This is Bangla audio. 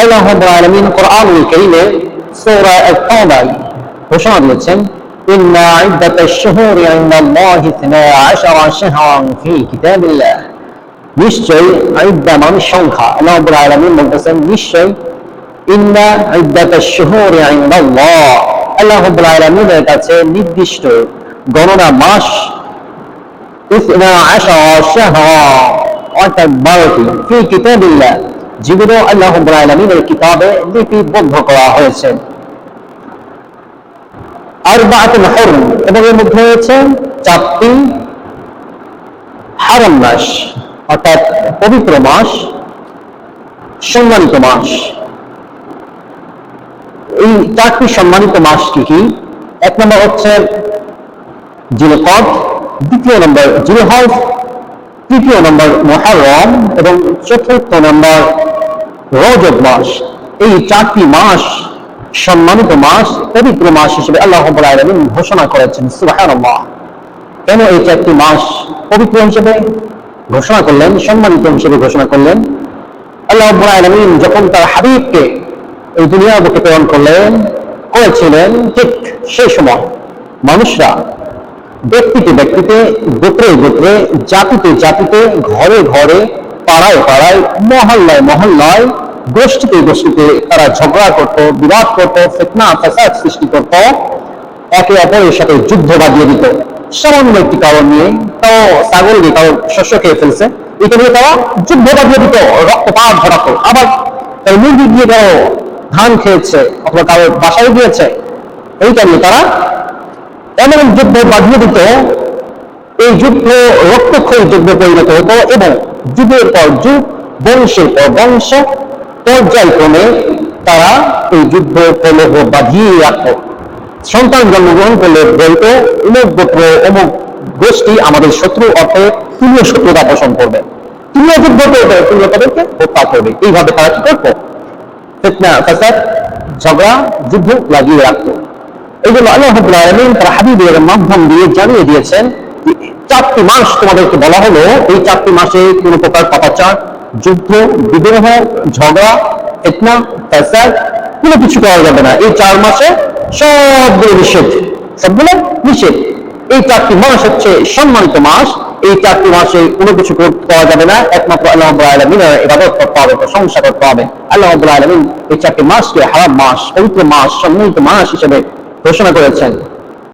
আল্লাহ রাব্বুল আলামিন কোরআনুল কারীমে সূরা আত-তাওবা ঘোষণা দিয়েছেন إن عدة الشهور عند الله اثنا عشر شهرا في كتاب الله নিশ্চয় আইদ্দা মানে সংখ্যা আল্লাহ রাব্বুল আলামিন বলতেছেন নিশ্চয় ইন্না ইদ্দাত আশ-শুহুর ইনদাল্লাহ আল্লাহ রাব্বুল আলামিনের কাছে নির্দিষ্ট গণনা মাস ইসনা আশারা শাহরা অর্থাৎ বারোটি ফি কিতাবিল্লাহ যেগুলো আল্লাহ আলামিনের কিতাবে লিপিবদ্ধ করা হয়েছে। আরবাআতুল হুরম, এবং এর মধ্যে রয়েছে চারটি হারাম মাস, অর্থাৎ পবিত্র মাস, সম্মানিত মাস। এই চারটি সম্মানিত মাস কি কি? এক নম্বর হচ্ছে জিলকদ, দ্বিতীয় নম্বর জিলহজ তৃতীয় নম্বর মহারম এবং চতুর্থ নম্বর রজব মাস। এই চারটি মাস, সম্মানিত মাস, পবিত্র মাস হিসেবে আল্লাহ আলামিন ঘোষণা করেছেন, সুবহানাল্লাহ। কেন এই চারটি মাস পবিত্র হিসেবে ঘোষণা করলেন, সম্মানিত হিসেবে ঘোষণা করলেন? আল্লাহ আলামিন যখন তার হাবিবকে এই দুনিয়ার বুকে প্রেরণ করলেন, করেছিলেন ঠিক সেই সময়। মানুষরা ব্যক্তিতে ব্যক্তিতে, গোত্রে গোত্রে, জাতিতে জাতিতে, ঘরে ঘরে, পাড়ায় পাড়ায়, মহল্লায় মহল্লায়, গোষ্ঠীতে গোষ্ঠীতে তারা ঝগড়া করত, বিবাদ করত, ফেতনা, ফাসাদ সৃষ্টি করত, একে অপরের সাথে যুদ্ধ বাজিয়ে দিত। সামান্য একটি কারণ নিয়ে তাও ছাগল দিয়ে কারও শস্য খেয়ে ফেলছে। এটা নিয়ে তারা যুদ্ধ বাজিয়ে দিত, রক্তপাত ঘটাতো আবার মুরগি দিয়ে কারও ধান খেয়েছে, অথবা কারও বাসায় দিয়েছে। এইটা নিয়ে তারা এমন যুদ্ধ বাঁধিয়ে দিত এই যুদ্ধ রক্তক্ষয়ী যুদ্ধে পরিণত হতো এবং যুগের পর যুগ, বংশের পর বংশ, পর্যায়ক্রমে তারা এই যুদ্ধ কলহ বাঁধিয়ে রাখত। সন্তান জন্মগ্রহণ করলে বলতো অমুক গোত্র, অমুক গোষ্ঠী আমাদের শত্রু অর্থে তুমিও শত্রুতা পোষণ করবে। তুমিও যুদ্ধ করবে, তুমিও তাদেরকে হত্যা করবে। এইভাবে তারা কি করতো? ঝগড়া, যুদ্ধ লাগিয়ে রাখতো। জন্য আল্লাহ আলামিন তার হাবিবের মাধ্যম দিয়ে জানিয়ে দিয়েছেন চারটি মাস তোমাদেরকে বলা হলো, এই চারটি মাসে প্রকার পাপাচার, যুদ্ধ, বিদ্রোহ, ঝগড়া, ফিতনা ফাসাদ কোনো কিছু করা যাবে না। এই চার মাসে সবগুলো নিষেধ সবগুলো নিষেধ। এই চারটি মাস হচ্ছে সম্মানিত মাস, এই চারটি মাসে কোনো কিছু পাওয়া যাবে না। একমাত্র আল্লাহ আলামিনের ইবাদত করতে হবে, প্রশংসা করতে হবে। আল্লাহ আলামিন এই চারটি মাসকে হারাম মাস, পবিত্র মাস, সম্মানিত মাস হিসেবে ঘোষণা করেছেন।